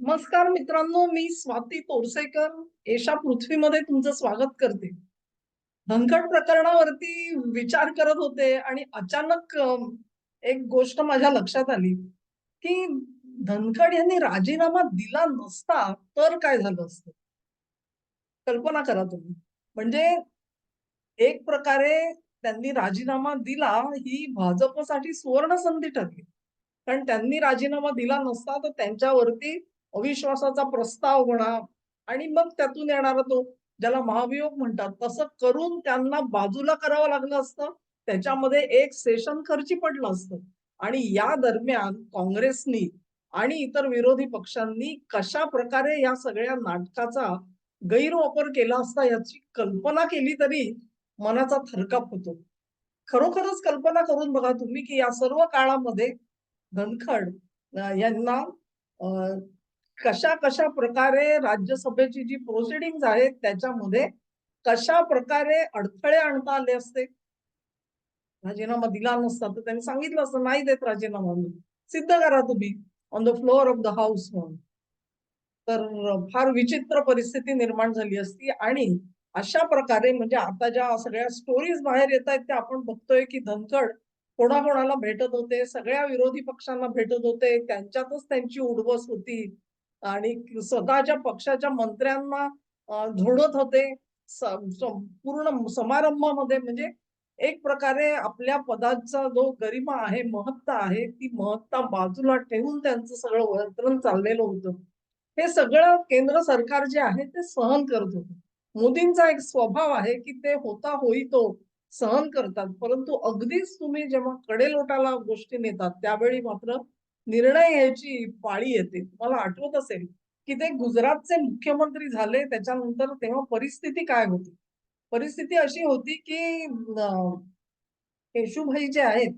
नमस्कार मित्रांनो मी स्वाती तोरसेकर. एशा पृथ्वीमध्ये तुमचं स्वागत करते. धनखड प्रकरणावरती विचार करत होते आणि अचानक एक गोष्ट माझ्या लक्षात आली की धनखड यांनी राजीनामा दिला नसता तर काय झालं असतं? कल्पना करा तुम्ही. म्हणजे एक प्रकारे त्यांनी राजीनामा दिला ही भाजपसाठी सुवर्ण संधी ठरली. कारण त्यांनी राजीनामा दिला नसता तर त्यांच्यावरती अविश्वासाचा प्रस्ताव म्हणा आणि मग त्यातून येणारा तो ज्याला महाभियोग म्हणतात तसं करून त्यांना बाजूला करावं लागलं असतं त्याच्यामध्ये एक सेशन खर्ची पडलं असतं. आणि या दरम्यान काँग्रेसनी आणि इतर विरोधी पक्षांनी कशा प्रकारे या सगळ्या नाटकाचा गैरवापर केला असता याची कल्पना केली तरी मनाचा थरकाप होतो. खरोखरच कल्पना करून बघा तुम्ही की या सर्व काळामध्ये धनखड यांना कशा कशा प्रकारे राज्यसभेची जी प्रोसिडिंग आहेत त्याच्यामध्ये कशा प्रकारे अडथळे आणता आले असते? राजीनामा दिला नसता तर त्यांनी सांगितलं असतं नाही देत राजीनामा सिद्ध करा तुम्ही. On the floor of the house म्हणून. तर फार विचित्र परिस्थिती निर्माण झाली असती आणि अशा प्रकारे म्हणजे आता ज्या सगळ्या स्टोरीज बाहेर येत आहेत त्या आपण बघतोय की धनखड कोणाकोणाला भेटत होते सगळ्या विरोधी पक्षांना भेटत होते त्यांच्यातच त्यांची उडबस होती. आणि स्वतःच्या पक्षाच्या मंत्र्यांना अं, होते. पूर्ण समारंभामध्ये म्हणजे एक प्रकारे आपल्या पदाचा जो गरिमा आहे महत्ता आहे ती महत्ता बाजूला ठेवून त्यांचं सगळं वर्तन चाललेलं होतं. हे सगळं केंद्र सरकार जे आहे ते सहन करत होतं. मोदींचा एक स्वभाव आहे की ते होता होई तो सहन करतात. परंतु अगदीच तुम्ही जेव्हा कडेलोटाला गोष्टी नेतात त्यावेळी मात्र निर्णय घ्यायची पाळी येते. तुम्हाला आठवत असेल की ते गुजरातचे मुख्यमंत्री झाले त्याच्यानंतर तेव्हा परिस्थिती काय होती? परिस्थिती अशी होती की केशुभाई जे आहेत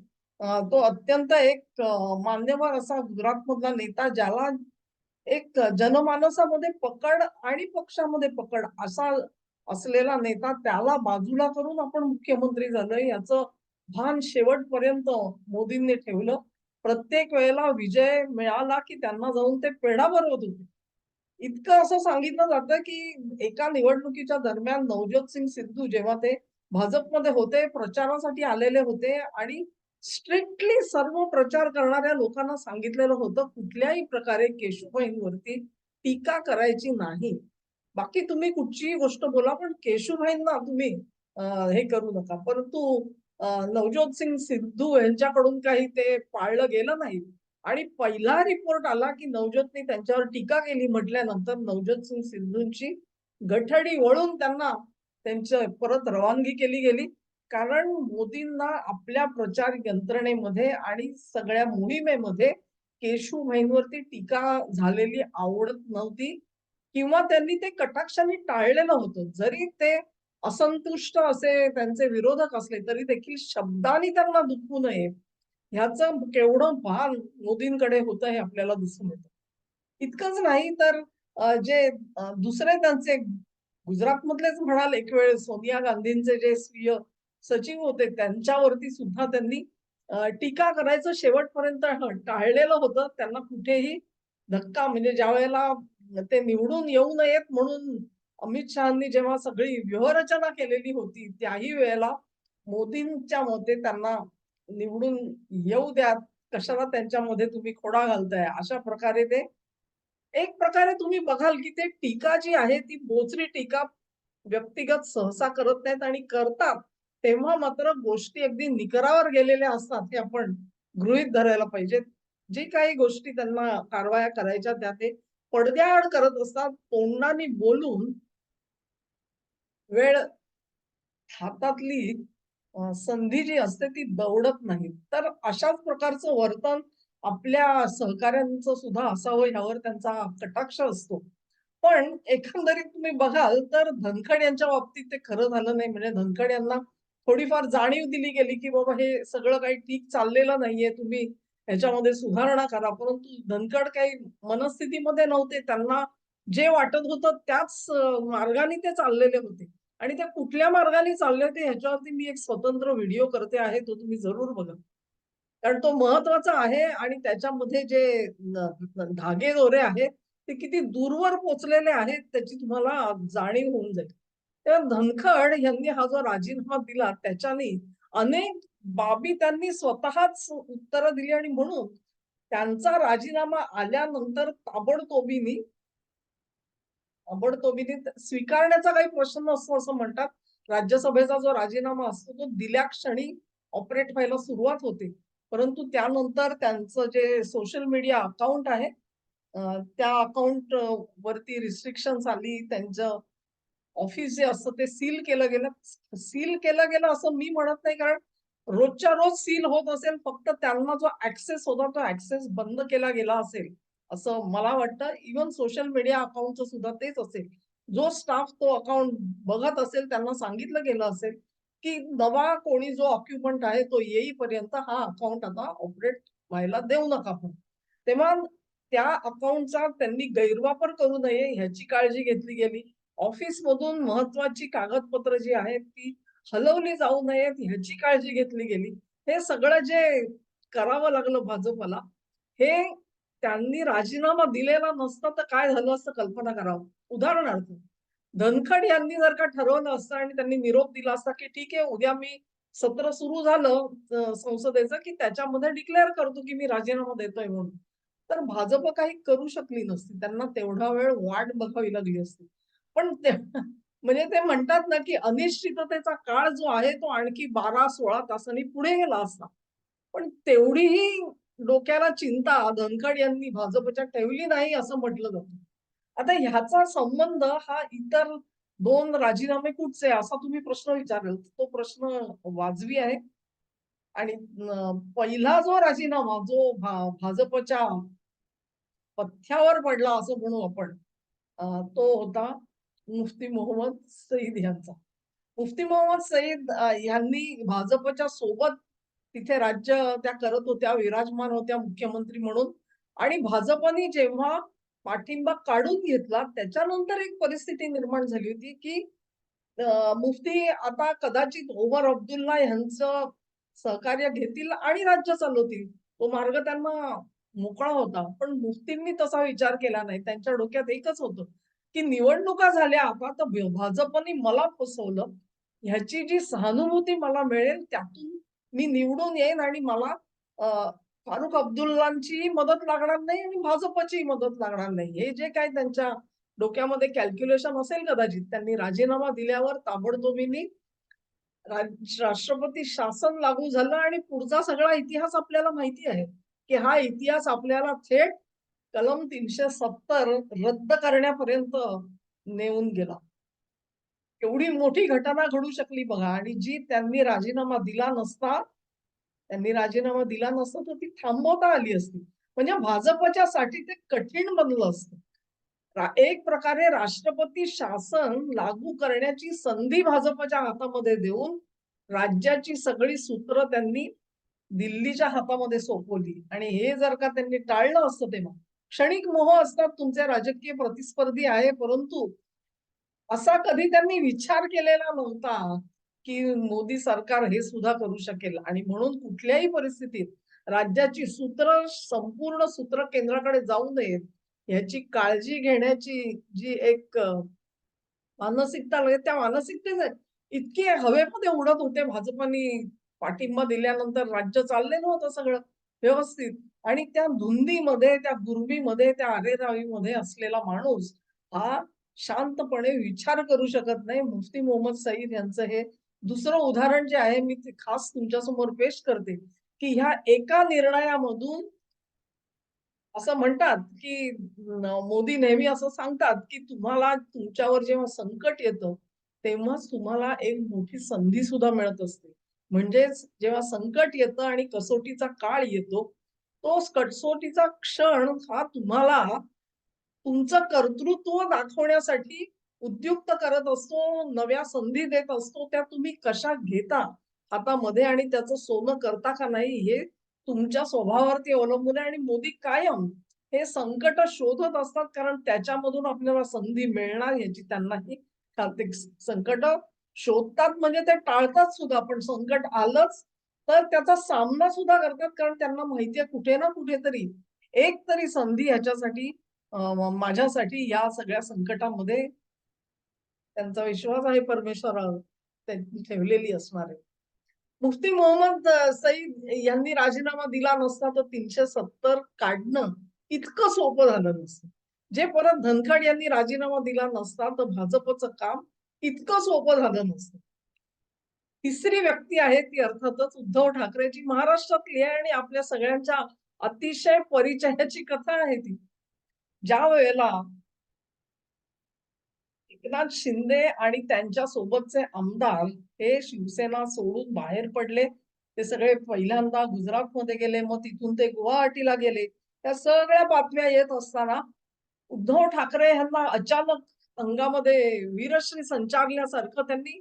तो अत्यंत एक मान्यवर असा गुजरात मधला नेता ज्याला एक जनमानसामध्ये पकड आणि पक्षामध्ये पकड असा असलेला नेता त्याला बाजूला करून आपण मुख्यमंत्री झालोय याचं भान शेवटपर्यंत मोदींनी ठेवलं. प्रत्येक वेळेला विजय मिळाला की त्यांना जाऊन ते पेढा भरवत होते इतकं असं सांगितलं जातं की एका निवडणुकीच्या दरम्यान नवज्योत सिंग सिद्धू जेव्हा ते भाजपमध्ये होते प्रचारासाठी आलेले होते आणि स्ट्रिक्टली सर्व प्रचार करणाऱ्या लोकांना सांगितलेलं होतं कुठल्याही प्रकारे केशुभाईंवरती टीका करायची नाही. बाकी तुम्ही कुठचीही गोष्ट बोला पण केशुभाईंना तुम्ही हे करू नका. परंतु नवज्योत सिंग सिद्धू यांच्याकडून काही ते पाळलं गेलं नाही. आणि पहिला रिपोर्ट आला की नवज्योतने त्यांच्यावर टीका केली म्हटल्यानंतर नवज्योत सिंग सिद्धूंची गठडी वळून त्यांना त्यांच्या परत रवानगी केली गेली. कारण मोदींना आपल्या प्रचार यंत्रणेमध्ये आणि सगळ्या मोहिमेमध्ये केशुभाईंवरती टीका झालेली आवडत नव्हती किंवा त्यांनी ते कटाक्षाने टाळलेलं होतं. जरी ते असंतुष्ट असे त्यांचे विरोधक असले तरी देखील शब्दाने त्यांना दुखवू नये. ह्याचं केवढं भान मोदींकडे होतं हे आपल्याला दिसून येतं. इतकंच नाही तर जे दुसरे त्यांचे गुजरात मधलेच म्हणाल एक वेळ सोनिया गांधींचे जे स्वीय सचिव होते त्यांच्यावरती सुद्धा त्यांनी टीका करायचं शेवटपर्यंत टाळलेलं होतं. त्यांना कुठेही धक्का म्हणजे ज्या वेळेला ते निवडून येऊ नयेत म्हणून अमित शहानी जेव्हा सगळी व्यूहरचना केलेली होती त्याही वेळेला मोदींच्या मते त्यांना निवडून येऊ द्या कशाला त्यांच्यामध्ये तुम्ही खोडा घालताय? अशा प्रकारे ते एक प्रकारे तुम्ही बघाल की ते टीका जी आहे ती बोचरी टीका व्यक्तिगत सहसा करत नाहीत आणि करतात तेव्हा मात्र गोष्टी अगदी निकरावर गेलेल्या असतात हे आपण गृहीत धरायला पाहिजेत जे काही गोष्टी त्यांना कारवाया करायच्या त्या ते पडद्याआड करत असतात तोंडाने बोलून वेळ हातातली संधी जी असते ती दौडत नाही. तर अशाच प्रकारचं वर्तन आपल्या सहकाऱ्यांचं सुद्धा असावं यावर त्यांचा कटाक्ष असतो. पण एकंदरीत तुम्ही बघाल तर धनखड यांच्या बाबतीत ते खरं झालं नाही. म्हणजे धनखड यांना थोडीफार जाणीव दिली गेली की बाबा हे सगळं काही ठीक चाललेलं नाहीये तुम्ही ह्याच्यामध्ये सुधारणा करा. परंतु धनखड काही मनस्थितीमध्ये नव्हते. त्यांना जे वाटत होतं त्याच मार्गाने ते चाललेले होते. आणि त्या कुठल्या मार्गाने चालले ते ह्याच्यावरती मी एक स्वतंत्र व्हिडिओ करते आहे तो तुम्ही जरूर बघा कारण तो महत्त्वाचा आहे आणि त्याच्यामध्ये जे धागे दोरे आहेत ते किती दूरवर पोचलेले आहेत त्याची तुम्हाला जाणीव होऊन जाईल. तेव्हा धनखड यांनी हा जो राजीनामा दिला त्याच्याने अनेक बाबी त्यांनी स्वतःच उत्तरं दिली आणि म्हणून त्यांचा राजीनामा आल्यानंतर ताबडतोबीनी ताबडतोबीने स्वीकारण्याचा काही प्रश्न नसतो असं म्हणतात. राज्यसभेचा जो राजीनामा असतो तो दिल्या क्षणी ऑपरेट व्हायला सुरुवात होते. परंतु त्यानंतर त्यांचं जे सोशल मीडिया अकाउंट आहे त्या अकाउंट वरती रिस्ट्रिक्शन आली. त्यांचं ऑफिस जे असतं ते सील केलं गेलं. सील केलं गेलं असं मी म्हणत नाही कारण रोजच्या रोज सील होत असेल. फक्त त्यांना जो ऍक्सेस होता तो ऍक्सेस बंद केला गेला असेल, असं मला वाटतं. इव्हन सोशल मीडिया अकाउंटचं सुद्धा तेच असेल. जो स्टाफ तो अकाउंट बघत असेल त्यांना सांगितलं गेलं असेल, की नवा कोणी जो ऑक्युपंट आहे तो येईपर्यंत हा अकाउंट आता ऑपरेट व्हायला देऊ नका पण तेव्हा त्या अकाउंटचा त्यांनी गैरवापर करू नये ह्याची काळजी घेतली गेली. ऑफिसमधून महत्वाची कागदपत्र जी आहेत ती हलवली जाऊ नयेत ह्याची काळजी घेतली गेली. हे सगळं जे करावं लागलं भाजपला, हे त्यांनी राजीनामा दिलेला नसता तर काय झालं असतं कल्पना करावं. उदाहरणार्थ, धनखड यांनी जर का ठरवलं असतं आणि त्यांनी निरोप दिला असता, की ठीक आहे उद्या मी सत्र सुरू झालं संसदेचं, की त्याच्यामध्ये डिक्लेअर करतो, की मी राजीनामा देतोय म्हणून. तर भाजप काही करू शकली नसती. त्यांना तेवढा वेळ वाट बघावी लागली असती. पण ते म्हणजे ते म्हणतात ना, की अनिश्चिततेचा काळ जो आहे तो आणखी 12-16 तासांनी पुढे गेला असता. पण तेवढीही डोक्याला चिंता धनखड यांनी भाजपच्या ठेवली नाही असं म्हटलं जातं. आता ह्याचा संबंध हा इतर दोन राजीनामे कुठचे असा तुम्ही प्रश्न विचारला. तो प्रश्न वाजवी आहे. आणि पहिला जो राजीनामा जो भाजपच्या पथ्यावर पडला असं म्हणू आपण. तो होता मुफ्ती मोहम्मद सईद यांचा. मुफ्ती मोहम्मद सईद यांनी भाजपच्या सोबत तिथे राज्य त्या करत होत्या, विराजमान होत्या मुख्यमंत्री म्हणून आणि भाजपने जेव्हा पाठिंबा काढून घेतला, त्याच्यानंतर एक परिस्थिती निर्माण झाली होती, की मुफ्ती आता कदाचित ओमर अब्दुल्ला यांचं सहकार्य घेतील आणि राज्य चालवतील. तो मार्ग त्यांना मोकळा होता. पण मुफ्तींनी तसा विचार केला नाही. त्यांच्या डोक्यात एकच होतं, की निवडणुका झाल्या आता तर भाजपने मला फसवलं. ह्याची जी सहानुभूती मला मिळेल त्यातून मी निवडून येईन आणि मला फारुख अब्दुल्लांचीही मदत लागणार नाही आणि भाजपचीही मदत लागणार नाही. हे जे काय त्यांच्या डोक्यामध्ये कॅल्क्युलेशन असेल कदाचित, त्यांनी राजीनामा दिल्यावर ताबडतोबीने राष्ट्रपती शासन लागू झालं आणि पुढचा सगळा इतिहास आपल्याला माहिती आहे, की हा इतिहास आपल्याला थेट कलम 370 रद्द करण्यापर्यंत नेऊन गेला. एवढी मोठी घटना घडू शकली बघा आणि जी त्यांनी राजीनामा दिला नसता त्यांनी राजीनामा दिला नसता तर ती थांबवता आली असती. म्हणजे भाजपच्यासाठी ते कठीण बनलं असतं. एक प्रकारे राष्ट्रपती शासन लागू करण्याची संधी भाजपच्या हातामध्ये देऊन राज्याची सगळी सूत्र त्यांनी दिल्लीच्या हातामध्ये सोपवली आणि हे जर का त्यांनी टाळलं असतं तेव्हा. क्षणिक मोह असतात तुमचे राजकीय प्रतिस्पर्धी आहे, परंतु असा कधी त्यांनी विचार केलेला नव्हता, की मोदी सरकार हे सुद्धा करू शकेल. आणि म्हणून कुठल्याही परिस्थितीत राज्याची सूत्र संपूर्ण सूत्र केंद्राकडे जाऊ नयेत, ह्याची काळजी घेण्याची जी एक मानसिकता लागली त्या मानसिकतेने इतके हवेमध्ये उडत होते भाजपनी पाठिंबा दिल्यानंतर राज्य चाललेलं होतं सगळं व्यवस्थित. आणि त्या धुंदीमध्ये, त्या गुरबीमध्ये, त्या अरेरावीमध्ये असलेला माणूस हा शांतपणे विचार करू शकत नाही. मुफ्ती मोहम्मद सईद यांचं हे दुसरं उदाहरण जे आहे मी ते खास तुमच्यासमोर पेश करते, की ह्या एका निर्णयामधून असं म्हणतात, की मोदी नेहमी असं सांगतात, की तुम्हाला तुमच्यावर जेव्हा संकट येतं, तेव्हाच तुम्हाला एक मोठी संधी सुद्धा मिळत असते. म्हणजेच जेव्हा संकट येतं आणि कसोटीचा काळ येतो, तो कसोटीचा क्षण हा तुम्हाला तुमचं कर्तृत्व दाखवण्यासाठी उद्युक्त करत असतो, नव्या संधी देत असतो. त्या तुम्ही कशा घेता हातामध्ये आणि त्याचं सोनं करता का नाही हे तुमच्या स्वभावावरती अवलंबून आहे आणि मोदी कायम हे संकट शोधत असतात कारण त्याच्यामधून आपल्याला संधी मिळणार याची त्यांनाही खात्री संकट शोधतात म्हणजे ते टाळतात सुद्धा पण संकट आलंच तर त्याचा सामना सुद्धा करतात कारण त्यांना माहिती आहे कुठे ना कुठेतरी एक तरी संधी ह्याच्यासाठी माझ्यासाठी या सगळ्या संकटामध्ये त्यांचा विश्वास आहे परमेश्वरावर त्यांनी ठेवलेली असणार आहे. मुफ्ती मोहम्मद सईद यांनी राजीनामा दिला नसता तर 370 काढणं इतकं सोपं झालं नसतं. जे परत धनखड यांनी राजीनामा दिला नसता तर भाजपचं काम इतकं सोपं झालं नसतं. तिसरी व्यक्ती आहे ती अर्थातच उद्धव ठाकरेची महाराष्ट्रातली आहे आणि आपल्या सगळ्यांच्या अतिशय परिचयाची कथा आहे ती. ज्या वेळेला एकनाथ शिंदे आणि त्यांच्या सोबतचे आमदार हे शिवसेना सोडून बाहेर पडले. ते सगळे पहिल्यांदा गुजरातमध्ये गेले, मग तिथून ते गुवाहाटीला गेले. त्या सगळ्या बातम्या येत असताना उद्धव ठाकरे यांना अचानक अंगामध्ये वीरश्री संचारल्यासारखं त्यांनी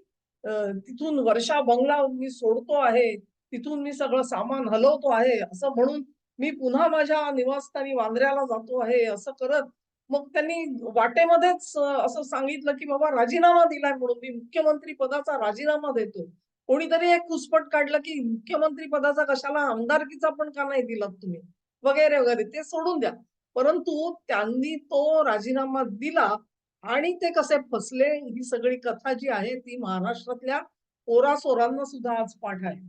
तिथून वर्षा बंगला मी सोडतो आहे, तिथून मी सगळं सामान हलवतो आहे, असं म्हणून मी पुन्हा माझ्या निवासस्थानी वांद्र्याला जातो आहे, असं करत मग त्यांनी वाटेमध्येच असं सांगितलं, की बाबा राजीनामा दिलाय म्हणून मी मुख्यमंत्री पदाचा राजीनामा देतो. कोणीतरी एक कुसपट काढलं, की मुख्यमंत्री पदाचा कशाला आमदारकीचा पण का नाही दिलात तुम्ही? वगैरे, वगैरे. ते सोडून द्या. परंतु त्यांनी तो राजीनामा दिला आणि ते कसे फसले ही सगळी कथा जी आहे ती महाराष्ट्रातल्या पोरासोरांना सुद्धा आज पाठ आहे.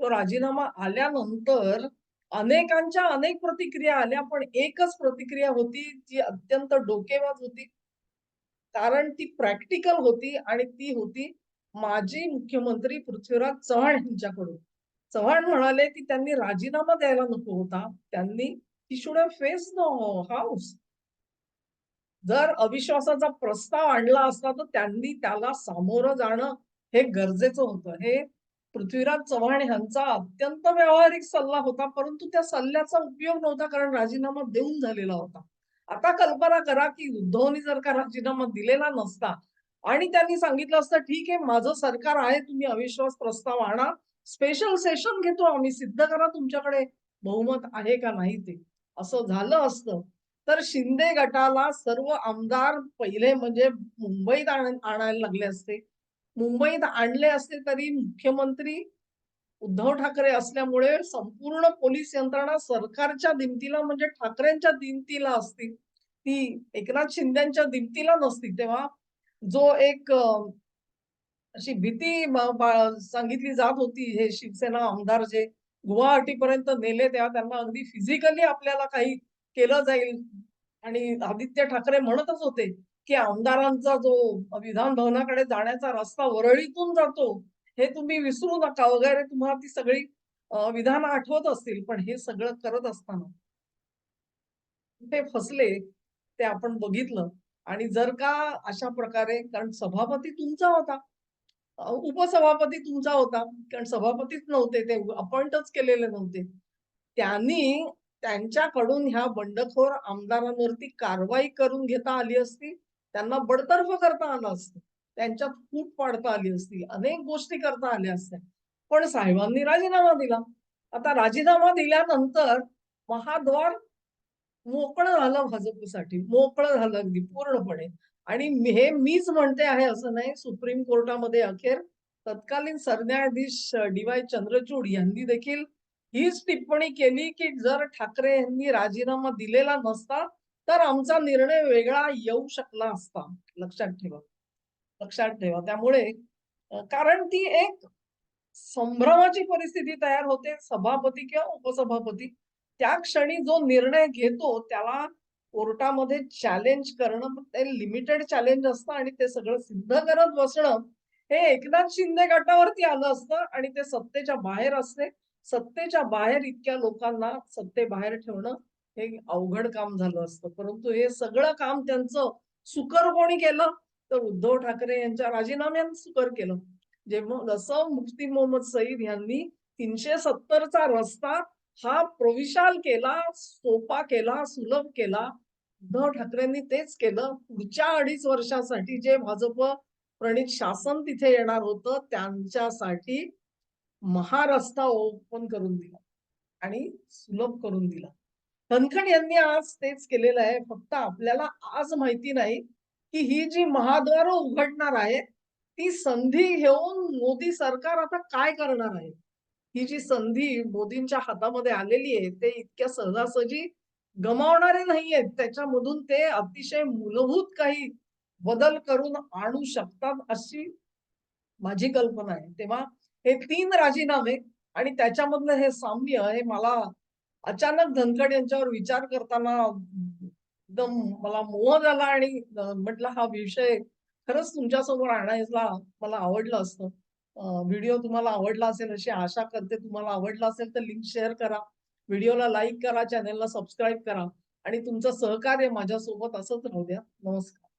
तो राजीनामा आल्यानंतर अनेकांच्या अनेक प्रतिक्रिया आल्या, पण एकच प्रतिक्रिया होती जी अत्यंत डोकेबाज होती. कारण ती प्रॅक्टिकल होती आणि ती होती माजी मुख्यमंत्री पृथ्वीराज चव्हाण यांच्याकडून. चव्हाण म्हणाले, की त्यांनी राजीनामा द्यायला नको होता. त्यांनी शुड फेस नो हाऊस. जर अविश्वासाचा प्रस्ताव आणला असता, तर त्यांनी त्याला सामोरं जाणं हे गरजेचं होतं. हे पृथ्वीराज चव्हाण यांचा अत्यंत व्यावहारिक सल्ला होता, परंतु त्या सल्ल्याचा उपयोग नव्हता कारण राजीनामा देऊन झालेला होता. आता कल्पना करा, की उद्धवनी जर का राजीनामा दिलेला नसता आणि त्यांनी सांगितलं असतं, "ठीक आहे, माझं सरकार आहे, तुम्ही अविश्वास प्रस्ताव आणा. स्पेशल सेशन घेतो आम्ही, सिद्ध करा तुमच्याकडे बहुमत आहे का नाही ते." असं झालं असतं, तर शिंदे गटाला सर्व आमदार पहिले म्हणजे मुंबईत आणायला लागले असते. मुंबईत आणले असले तरी मुख्यमंत्री उद्धव ठाकरे असल्यामुळे संपूर्ण पोलीस यंत्रणा सरकारच्या दिमतीला म्हणजे ठाकरेंच्या दिमतीला असती. ती एकनाथ शिंदेच्या दिमतीला नसती. तेव्हा जो एक अशी भीती सांगितली जात होती, हे शिवसेना आमदार जे गुवाहाटीपर्यंत नेले, तेव्हा त्यांना अगदी फिजिकली आपल्याला काही केलं जाईल आणि आदित्य ठाकरे म्हणतच होते, की आमदारांचा जो विधान भवनाकडे जाण्याचा रस्ता वरळीतून जातो, हे तुम्ही विसरू नका वगैरे तुम्हाला ती सगळी विधान आठवत असतील. पण हे सगळं करत असताना ते फसले, ते आपण बघितलं आणि जर का अशा प्रकारे कारण सभापती तुमचा होता. उपसभापती तुमचा होता. कारण सभापतीच नव्हते ते अपॉइंटच केलेले नव्हते. त्यांनी त्यांच्याकडून ह्या बंडखोर आमदारांवरती कारवाई करून घेता आली असती. त्यांना बडतर्फ करता आलं असतं. त्यांच्यात फूट पाडता आली असती. अनेक गोष्टी करता आल्या असत्या. पण साहेबांनी राजीनामा दिला. आता राजीनामा दिल्यानंतर महाद्वार मोकळं झालं भाजपसाठी. मोकळं झालं अगदी पूर्णपणे. आणि हे मीच म्हणते आहे असं नाही. सुप्रीम कोर्टामध्ये अखेर तत्कालीन सरन्यायाधीश डी-वाय चंद्रचूड यांनी देखील हीच टिप्पणी केली, की जर ठाकरे यांनी राजीनामा दिलेला नसता, तर आमचा निर्णय वेगळा येऊ शकला असता. लक्षात ठेवा. लक्षात ठेवा. त्यामुळे कारण ती एक संभ्रमाची परिस्थिती तयार होते. सभापती किंवा उपसभापती त्या क्षणी जो निर्णय घेतो त्याला कोर्टामध्ये चॅलेंज करणं ते लिमिटेड चॅलेंज असतं आणि ते सगळं सिद्ध करत बसणं हे एकनाथ शिंदे गटावरती आलं असतं आणि ते सत्तेच्या बाहेर असते. सत्तेच्या बाहेर इतक्या लोकांना सत्तेबाहेर ठेवणं हे अवघड काम झालं असतं. परंतु हे सगळं काम त्यांचं सुकर कोणी केलं? तर उद्धव ठाकरे यांच्या राजीनाम्यानं सुकर केलं. जेव्हा जसं मुफ्ती मोहम्मद सईद यांनी तीनशे सत्तरचा रस्ता हा प्रोविशाल केला, सोपा केला, सुलभ केला. उद्धव ठाकरेंनी तेच केलं. पुढच्या 2.5 वर्षासाठी जे भाजप प्रणित शासन तिथे येणार होतं, त्यांच्यासाठी महारस्ता ओपन करून दिला आणि सुलभ करून दिला. धनखड यांनी आज तेच केलेलं आहे. फक्त आपल्याला आज माहिती नाही, की ही जी महाद्वार उघडणार आहे, ती संधी घेऊन मोदी सरकार आता काय करणार आहे? ही जी संधी मोदींच्या हातामध्ये आलेली आहे, ते इतक्या सहजासहजी गमावणारे नाहीयेत. त्याच्यामधून ते अतिशय मूलभूत काही बदल करून आणू शकतात अशी माझी कल्पना आहे. तेव्हा हे तीन राजीनामे आणि त्याच्यामधलं हे साम्य हे मला अचानक धनखड यांच्यावर विचार करताना एकदम मला मोह झाला आणि म्हटलं हा विषय खरंच तुमच्यासमोर आणायला मला आवडलं असतं. व्हिडिओ तुम्हाला आवडला असेल अशी आशा करते. तुम्हाला आवडला असेल तर लिंक शेअर करा. व्हिडिओला लाईक करा, चॅनेलला सबस्क्राईब करा आणि तुमचं सहकार्य माझ्यासोबत असंच राहू द्या. नमस्कार.